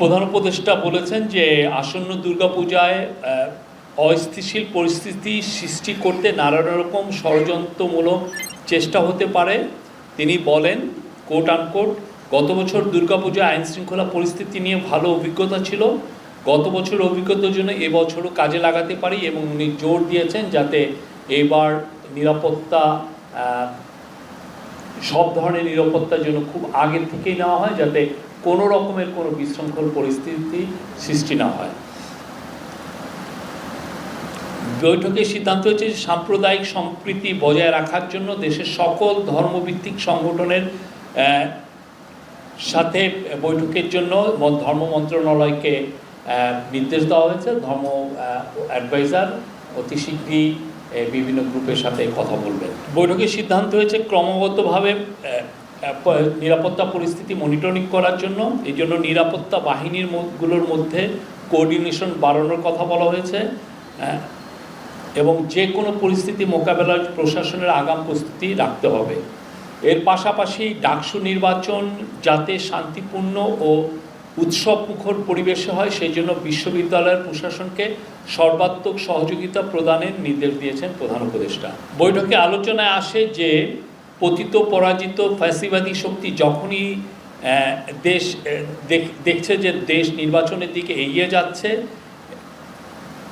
প্রধান উপদেষ্টা বলেছেন যে আসন্ন দুর্গাপূজায় অস্থিতিশীল পরিস্থিতি সৃষ্টি করতে নানা রকম ষড়যন্ত্রমূলক চেষ্টা হতে পারে। তিনি বলেন কোট আনকোট গত বছর দুর্গাপূজা আইন শৃঙ্খলা পরিস্থিতি নিয়ে ভালো অভিজ্ঞতা ছিল। গত বছর অভিজ্ঞতার জন্য এবছরও কাজে লাগাতে পারি এবং উনি জোর দিয়েছেন যাতে এবার নিরাপত্তা সব ধরনের নিরাপত্তার জন্য খুব আগের থেকেই নেওয়া হয় যাতে কোনো রকমের কোনো বিশৃঙ্খল পরিস্থিতি সৃষ্টি না হয়। বৈঠকে সিদ্ধান্ত হয়েছে সাম্প্রদায়িক সম্প্রীতি বজায় রাখার জন্য দেশের সকল ধর্মভিত্তিক সংগঠনের সাথে বৈঠকের জন্য ধর্ম মন্ত্রণালয়কে নির্দেশ দেওয়া হয়েছে। ধর্ম অ্যাডভাইজার অতি শীঘ্রই বিভিন্ন গ্রুপের সাথে কথা বলবেন। বৈঠকে সিদ্ধান্ত হয়েছে ক্রমাগতভাবে নিরাপত্তা পরিস্থিতি মনিটরিং করার জন্য এই জন্য নিরাপত্তা বাহিনীরগুলোর মধ্যে কোঅর্ডিনেশন বাড়ানোর কথা বলা হয়েছে। আহ, এবং যে কোনো পরিস্থিতি মোকাবেলার প্রশাসনের আগাম প্রস্তুতি রাখতে হবে। এর পাশাপাশি ডাকসু নির্বাচন যাতে শান্তিপূর্ণ ও উৎসব মুখর পরিবেশে হয় সেই জন্য বিশ্ববিদ্যালয়ের প্রশাসনকে সর্বাত্মক সহযোগিতা প্রদানের নির্দেশ দিয়েছেন প্রধান উপদেষ্টা। বৈঠকে আলোচনায় আসে যে পতিত, পরাজিত, ফ্যাসিবাদী শক্তি যখনই দেশ দেখ- দেখছে যে দেশ নির্বাচনের দিকে এগিয়ে যাচ্ছে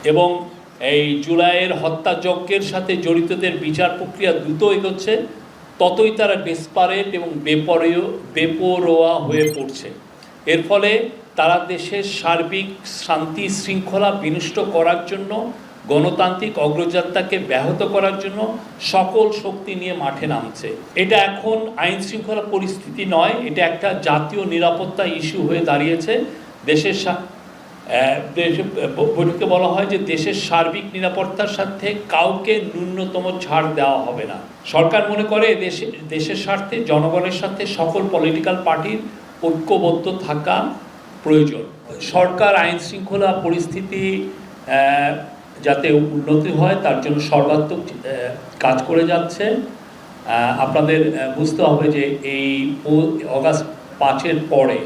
এবং এই জুলাইয়ের হত্যাযজ্ঞের সাথে জড়িতদের বিচার প্রক্রিয়া দ্রুত এগোচ্ছে, ততই তারা ডেসপারেট এবং বেপরীয়, বেপরোয়া হয়ে পড়ছে। এর ফলে তারা দেশের সার্বিক শান্তি শৃঙ্খলা বিনষ্ট করার জন্য গণতান্ত্রিক অগ্রযাত্রাকে ব্যাহত করার জন্য সকল শক্তি নিয়ে মাঠে নামছে। এটা এখন আইন শৃঙ্খলা পরিস্থিতি নয়, এটা একটা জাতীয় নিরাপত্তা ইস্যু হয়ে দাঁড়িয়েছে। দেশের বৈঠকে বলা হয় যে দেশের সার্বিক নিরাপত্তার সাথে কাউকে ন্যূনতম ছাড় দেওয়া হবে না। সরকার মনে করে দেশে, দেশের স্বার্থে, জনগণের সাথে সকল পলিটিক্যাল পার্টির ঐক্যবদ্ধ থাকা প্রয়োজন। সরকার আইন শৃঙ্খলা পরিস্থিতি যাতে উন্নতি হয়, তার জন্য সর্বাত্মক কাজ করে যাচ্ছে। আপনাদের বুঝতে হবে যে এই অগাস্ট পাঁচের পরে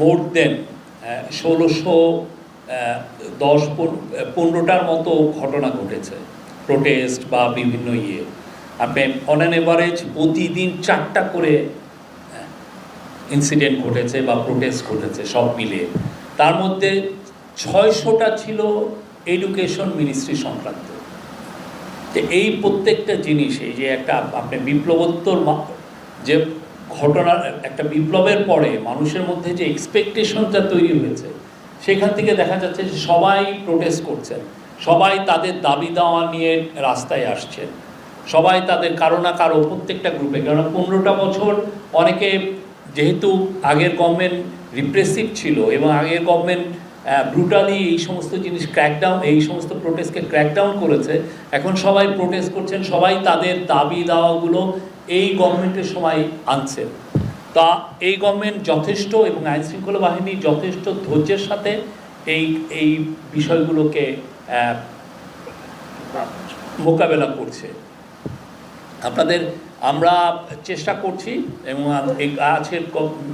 মোর দেন ষোলোশো দশ পনেরোটার মতো ঘটনা ঘটেছে প্রোটেস্ট বা বিভিন্ন ইয়ে। আপনি অন অ্যান এভারেজ প্রতিদিন চারটা করে ইনসিডেন্ট ঘটেছে বা প্রোটেস্ট ঘটেছে, সব মিলিয়ে। তার মধ্যে ছয়শোটা ছিল এডুকেশন মিনিস্ট্রি সংক্রান্ত। তো এই প্রত্যেকটা জিনিস, এই যে একটা আপনি বিপ্লবোত্তর যে ঘটনার একটা বিপ্লবের পরে মানুষের মধ্যে যে এক্সপেকটেশনটা তৈরি হয়েছে, সেখান থেকে দেখা যাচ্ছে যে সবাই প্রোটেস্ট করছেন, সবাই তাদের দাবি দাওয়া নিয়ে রাস্তায় আসছেন, সবাই তাদের কারও না কারও প্রত্যেকটা গ্রুপে কারণ পনেরোটা বছর অনেকে যেহেতু আগের গভর্নমেন্ট রিপ্রেসিভ ছিল এবং আগের গভর্নমেন্ট ব্রুটালি এই সমস্ত জিনিস ক্র্যাকডাউন এই সমস্ত প্রোটেস্টকে ক্র্যাকডাউন করেছে। এখন সবাই প্রোটেস্ট করছেন, সবাই তাদের দাবি দাওয়াগুলো এই গভর্নমেন্টের সময় আনছে। তা এই গভর্নমেন্ট যথেষ্ট এবং আইন শৃঙ্খলা বাহিনী যথেষ্ট ধৈর্যের সাথে এই এই বিষয়গুলোকে মোকাবেলা করছে। আপনাদের আমরা চেষ্টা করছি এবং আজকের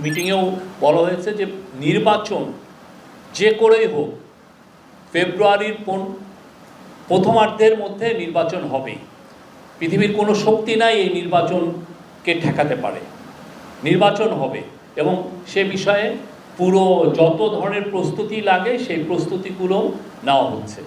মিটিংয়েও বলা হয়েছে যে নির্বাচন যে করেই হোক, ফেব্রুয়ারির প্রথমার্ধের মধ্যে নির্বাচন হবেই পৃথিবীর কোনো শক্তি নাই এই নির্বাচনকে ঠেকাতে পারে। নির্বাচন হবে এবং সে বিষয়ে পুরো যত ধরনের প্রস্তুতি লাগে, সেই প্রস্তুতিগুলো নেওয়া হচ্ছে।